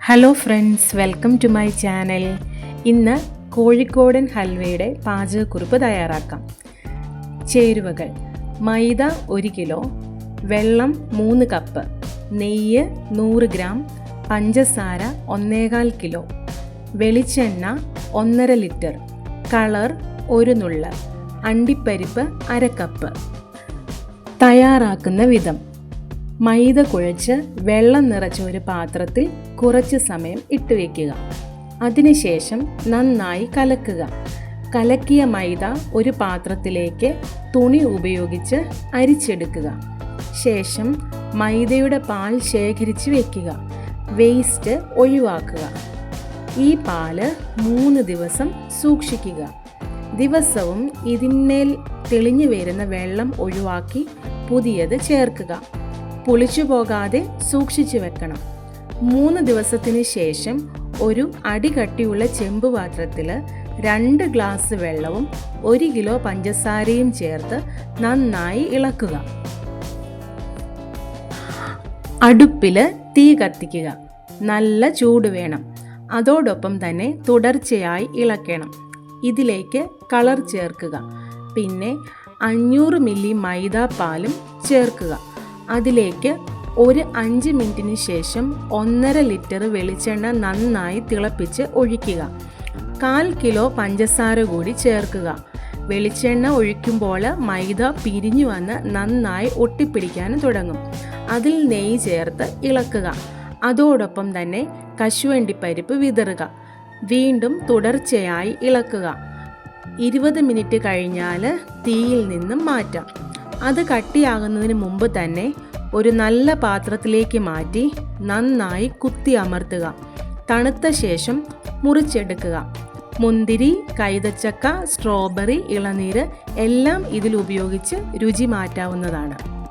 Hello friends welcome to my channel ഇന്ന് കോഴിക്കോടൻ ഹൽവയുടെ പാചകക്കുറിപ്പ് തയ്യാറാക്കാം. ചേരുവകൾ. മൈദ ഒരു കിലോ വെള്ളം മൂന്ന് കപ്പ് നെയ്യ് നൂറ് ഗ്രാം പഞ്ചസാര ഒന്നേകാൽ കിലോ വെളിച്ചെണ്ണ ഒന്നര ലിറ്റർ കളർ ഒരു നുള്ള് അണ്ടിപ്പരിപ്പ് അര കപ്പ്. തയ്യാറാക്കുന്ന വിധം. മൈദ കുഴച്ച് വെള്ളം നിറച്ച ഒരു പാത്രത്തിൽ കുറച്ച് സമയം ഇട്ടുവെക്കുക അതിനുശേഷം നന്നായി കലക്കുക. കലക്കിയ മൈദ ഒരു പാത്രത്തിലേക്ക് തുണി ഉപയോഗിച്ച് അരിച്ചെടുക്കുക. ശേഷം മൈദയുടെ പാൽ ശേഖരിച്ച് വയ്ക്കുക വേസ്റ്റ് ഒഴിവാക്കുക. ഈ പാൽ മൂന്ന് ദിവസം സൂക്ഷിക്കുക. ദിവസവും ഇതിന്മേൽ തെളിഞ്ഞു വരുന്ന വെള്ളം ഒഴിവാക്കി പുതിയത് ചേർക്കുക. പുളിച്ചു പോകാതെ സൂക്ഷിച്ചു വെക്കണം. മൂന്ന് ദിവസത്തിന് ശേഷം ഒരു അടി കട്ടിയുള്ള ചെമ്പ് പാത്രത്തിൽ രണ്ട് ഗ്ലാസ് വെള്ളവും ഒരു കിലോ പഞ്ചസാരയും ചേർത്ത് നന്നായി ഇളക്കുക. അടുപ്പിൽ തീ കത്തിക്കുക. നല്ല ചൂട് വേണം. അതോടൊപ്പം തന്നെ തുടർച്ചയായി ഇളക്കണം. ഇതിലേക്ക് കളർ ചേർക്കുക. പിന്നെ അഞ്ഞൂറ് മില്ലി മൈദാ പാലും ചേർക്കുക. അതിലേക്ക് ഒരു അഞ്ച് മിനിറ്റിന് ശേഷം ഒന്നര ലിറ്റർ വെളിച്ചെണ്ണ നന്നായി തിളപ്പിച്ച് ഒഴിക്കുക. കാൽ കിലോ പഞ്ചസാര കൂടി ചേർക്കുക. വെളിച്ചെണ്ണ ഒഴിക്കുമ്പോൾ മൈദ പിരിഞ്ഞു വന്ന് നന്നായി ഒട്ടിപ്പിടിക്കാൻ തുടങ്ങും. അതിൽ നെയ്യ് ചേർത്ത് ഇളക്കുക. അതോടൊപ്പം തന്നെ കശുവണ്ടിപ്പരിപ്പ് വിതറുക. വീണ്ടും തുടർച്ചയായി ഇളക്കുക. ഇരുപത് മിനിറ്റ് കഴിഞ്ഞാൽ തീയിൽ നിന്നും മാറ്റാം. അത് കട്ടിയാകുന്നതിന് മുമ്പ് തന്നെ ഒരു നല്ല പാത്രത്തിലേക്ക് മാറ്റി നന്നായി കുത്തി അമർത്തുക. തണുത്ത ശേഷം മുറിച്ചെടുക്കുക. മുന്തിരി കൈതച്ചക്ക സ്ട്രോബെറി ഇളനീര് എല്ലാം ഇതിൽ ഉപയോഗിച്ച് രുചി മാറ്റാവുന്നതാണ്.